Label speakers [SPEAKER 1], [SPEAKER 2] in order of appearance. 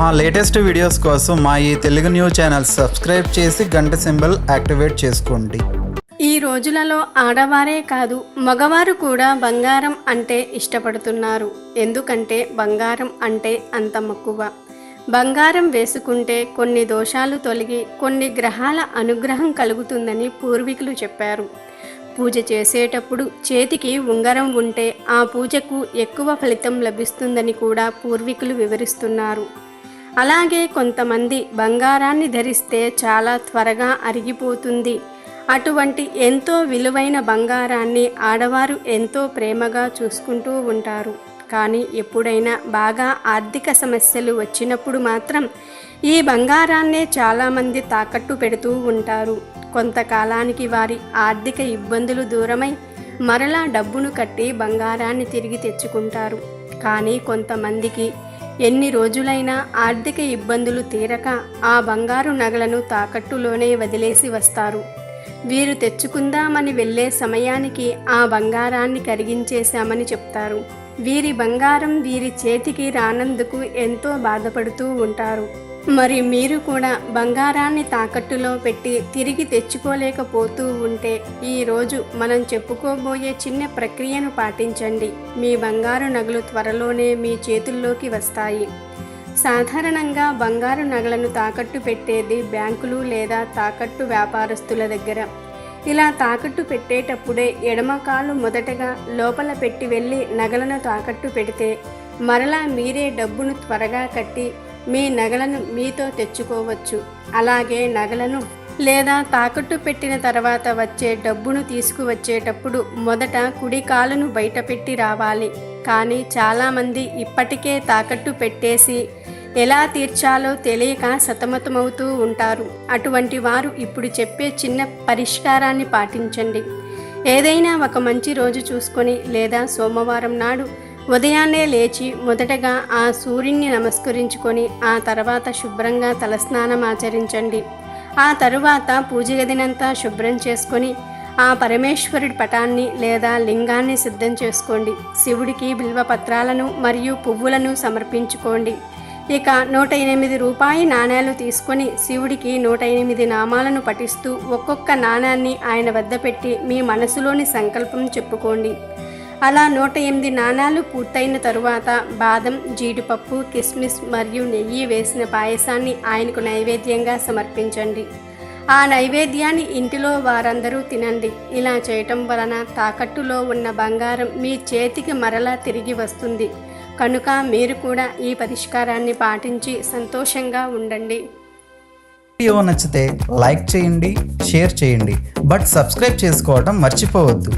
[SPEAKER 1] మా latest videos కోసం మా ఈ తెలుగు న్యూస్ ఛానల్ సబ్స్క్రైబ్ చేసి గంట సింబల్ యాక్టివేట్ చేసుకోండి.
[SPEAKER 2] ఈ రోజులలో ఆడవారే కాదు మగవారు కూడా బంగారం అంటే ఇష్టపడుతున్నారు. ఎందుకంటే బంగారం అంటే అంత మక్కువ. బంగారం వేసుకుంటే కొన్ని దోషాలు తొలగి కొన్ని గ్రహాల అనుగ్రహం కలుగుతుందని పూర్వీకులు చెప్పారు. పూజ చేసేటప్పుడు చేతికి ఉంగరం ఉంటే ఆ పూజకు ఎక్కువ ఫలితం లభిస్తుందని కూడా పూర్వీకులు వివరిస్తున్నారు. అలాగే కొంతమంది బంగారాన్ని ధరిస్తే చాలా త్వరగా అరిగిపోతుంది. అటువంటి ఎంతో విలువైన బంగారాన్ని ఆడవారు ఎంతో ప్రేమగా చూసుకుంటూ ఉంటారు. కానీ ఎప్పుడైనా బాగా ఆర్థిక సమస్యలు వచ్చినప్పుడు మాత్రం ఈ బంగారాన్నే చాలామంది తాకట్టు పెడుతూ ఉంటారు. కొంతకాలానికి వారి ఆర్థిక ఇబ్బందులు దూరమై మరలా డబ్బును కట్టి బంగారాన్ని తిరిగి తెచ్చుకుంటారు. కానీ కొంతమందికి ఎన్ని రోజులైనా ఆర్థిక ఇబ్బందులు తీరక ఆ బంగారు నగలను తాకట్టులోనే వదిలేసి వస్తారు. వీరు తెచ్చుకుందామని వెళ్ళే సమయానికి ఆ బంగారాన్ని కరిగించేశామని చెప్తారు. వీరి బంగారం వీరి చేతికి రానందుకు ఎంతో బాధపడుతూ ఉంటారు. మరి మీరు కూడా బంగారాన్ని తాకట్టులో పెట్టి తిరిగి తెచ్చుకోలేకపోతూ ఉంటే ఈరోజు మనం చెప్పుకోబోయే చిన్న ప్రక్రియను పాటించండి. మీ బంగారు నగలు త్వరలోనే మీ చేతుల్లోకి వస్తాయి. సాధారణంగా బంగారు నగలను తాకట్టు పెట్టేది బ్యాంకులు లేదా తాకట్టు వ్యాపారస్తుల దగ్గర. ఇలా తాకట్టు పెట్టేటప్పుడే ఎడమకాలు మొదటగా లోపల పెట్టి వెళ్ళి నగలను తాకట్టు పెడితే మరలా మీరే డబ్బును త్వరగా కట్టి మీ నగలను మీతో తెచ్చుకోవచ్చు. అలాగే నగలను లేదా తాకట్టు పెట్టిన తర్వాత వచ్చే డబ్బును తీసుకువచ్చేటప్పుడు మొదట కుడి కాలును బయటపెట్టి రావాలి. కానీ చాలామంది ఇప్పటికే తాకట్టు పెట్టేసి ఎలా తీర్చాలో తెలియక సతమతమవుతూ ఉంటారు. అటువంటి వారు ఇప్పుడు చెప్పే చిన్న పరిష్కారాన్ని పాటించండి. ఏదైనా ఒక మంచి రోజు చూసుకొని లేదా సోమవారం నాడు ఉదయాన్నే లేచి మొదటగా ఆ సూర్యుని నమస్కరించుకొని ఆ తర్వాత శుభ్రంగా తలస్నానం ఆచరించండి. ఆ తరువాత పూజ గదినంతా శుభ్రం చేసుకొని ఆ పరమేశ్వరుడి పటాన్ని లేదా లింగాన్ని సిద్ధం చేసుకోండి. శివుడికి బిల్వ పత్రాలను మరియు పువ్వులను సమర్పించుకోండి. ఇక నూట ఎనిమిది రూపాయి నాణేలు తీసుకొని శివుడికి నూట ఎనిమిది నామాలను పఠిస్తూ ఒక్కొక్క నాణాన్ని ఆయన వద్ద పెట్టి మీ మనసులోని సంకల్పం చెప్పుకోండి. అలా నూట ఎనిమిది నాణాలు పూర్తయిన తరువాత బాదం జీడిపప్పు కిస్మిస్ మరియు నెయ్యి వేసిన పాయసాన్ని ఆయనకు నైవేద్యంగా సమర్పించండి. ఆ నైవేద్యాన్ని ఇంటిలో వారందరూ తినండి. ఇలా చేయటం వలన తాకట్టులో ఉన్న బంగారం మీ చేతికి మరలా తిరిగి వస్తుంది. కనుక మీరు కూడా ఈ పరిష్కారాన్ని పాటించి సంతోషంగా ఉండండి.
[SPEAKER 1] వీడియో నచ్చితే లైక్ చేయండి షేర్ చేయండి. బట్ సబ్స్క్రైబ్ చేసుకోవడం మర్చిపోవద్దు.